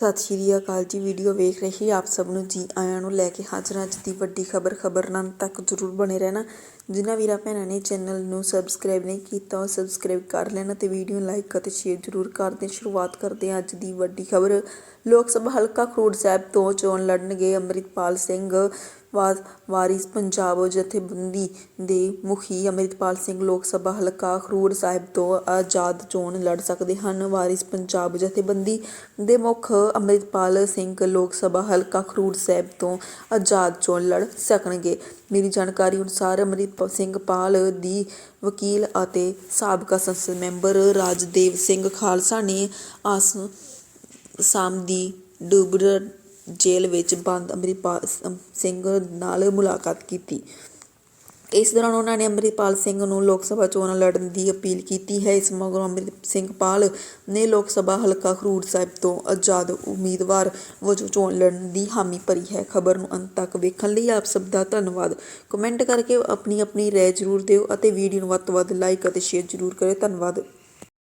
ਸਤਿ ਸ਼੍ਰੀ ਅਕਾਲ ਜੀ। ਵੀਡੀਓ ਵੇਖ ਰਹੇ ਆਪ ਸਭ ਨੂੰ ਜੀ ਆਇਆਂ ਨੂੰ ਲੈ ਕੇ ਹਾਜ਼ਰ ਅੱਜ ਦੀ ਵੱਡੀ ਖਬਰ। ਖਬਰ ਤੱਕ ਜ਼ਰੂਰ ਬਣੇ ਰਹਿਣਾ। ਜਿਨ੍ਹਾਂ ਵੀਰਾਂ ਭੈਣਾਂ ਨੇ ਚੈਨਲ ਨੂੰ ਸਬਸਕ੍ਰਾਈਬ ਨਹੀਂ ਕੀਤਾ, ਉਹ ਸਬਸਕ੍ਰਾਈਬ ਕਰ ਲੈਣਾ ਤੇ ਵੀਡੀਓ ਲਾਈਕ ਅਤੇ ਸ਼ੇਅਰ ਜ਼ਰੂਰ ਕਰਦੇ ਸ਼ੁਰੂਆਤ ਕਰਦੇ ਹਾਂ ਅੱਜ ਦੀ ਵੱਡੀ ਖਬਰ। ਲੋਕ ਸਭਾ ਹਲਕਾ ਖਰੂੜ ਸਾਹਿਬ ਤੋਂ ਚੋਣ ਲੜਨਗੇ ਅੰਮ੍ਰਿਤਪਾਲ ਸਿੰਘ। ਵਾ- ਵਾਰਿਸ ਪੰਜਾਬ ਜਥੇਬੰਦੀ ਦੇ ਮੁਖੀ ਅੰਮ੍ਰਿਤਪਾਲ ਸਿੰਘ ਲੋਕ ਸਭਾ ਹਲਕਾ ਖਰੂੜ ਸਾਹਿਬ ਤੋਂ ਆਜ਼ਾਦ ਚੋਣ ਲੜ ਸਕਦੇ ਹਨ। ਵਾਰਿਸ ਪੰਜਾਬ ਜਥੇਬੰਦੀ ਦੇ ਮੁੱਖ ਅੰਮ੍ਰਿਤਪਾਲ ਸਿੰਘ ਲੋਕ ਸਭਾ ਹਲਕਾ ਖਰੂੜ ਸਾਹਿਬ ਤੋਂ ਆਜ਼ਾਦ ਚੋਣ ਲੜ ਸਕਣਗੇ। ਮੇਰੀ ਜਾਣਕਾਰੀ ਅਨੁਸਾਰ ਅੰਮ੍ਰਿਤਪਾਲ ਸਿੰਘ ਪਾਲ ਦੀ ਵਕੀਲ ਅਤੇ ਸਾਬਕਾ ਸੰਸਦ ਮੈਂਬਰ ਰਾਜਦੇਵ ਸਿੰਘ ਖਾਲਸਾ ਨੇ ਆਸ ਅਸਾਮ ਦੀ ਡੁਬਰ ਜੇਲ੍ਹ ਵਿੱਚ ਬੰਦ ਅੰਮ੍ਰਿਤਪਾਲ ਸਿੰਘ ਨਾਲ ਮੁਲਾਕਾਤ ਕੀਤੀ। ਇਸ ਦੌਰਾਨ ਉਹਨਾਂ ਨੇ ਅੰਮ੍ਰਿਤਪਾਲ ਸਿੰਘ ਨੂੰ ਲੋਕ ਸਭਾ ਚੋਣਾਂ ਲੜਨ ਦੀ ਅਪੀਲ ਕੀਤੀ ਹੈ। ਇਸ ਮਗਰੋਂ ਅੰਮ੍ਰਿਤ ਸਿੰਘ ਪਾਲ ਨੇ ਲੋਕ ਸਭਾ ਹਲਕਾ ਖਰੂਰ ਸਾਹਿਬ ਤੋਂ ਆਜ਼ਾਦ ਉਮੀਦਵਾਰ ਵਜੋਂ ਚੋਣ ਲੜਨ ਦੀ ਹਾਮੀ ਭਰੀ ਹੈ। ਖਬਰ ਨੂੰ ਅੰਤ ਤੱਕ ਵੇਖਣ ਲਈ ਆਪ ਸਭ ਦਾ ਧੰਨਵਾਦ। ਕਮੈਂਟ ਕਰਕੇ ਆਪਣੀ ਆਪਣੀ ਰਾਏ ਜ਼ਰੂਰ ਦਿਓ ਅਤੇ ਵੀਡੀਓ ਨੂੰ ਵੱਧ ਤੋਂ ਵੱਧ ਲਾਈਕ ਅਤੇ ਸ਼ੇਅਰ ਜ਼ਰੂਰ ਕਰਿਓ। ਧੰਨਵਾਦ।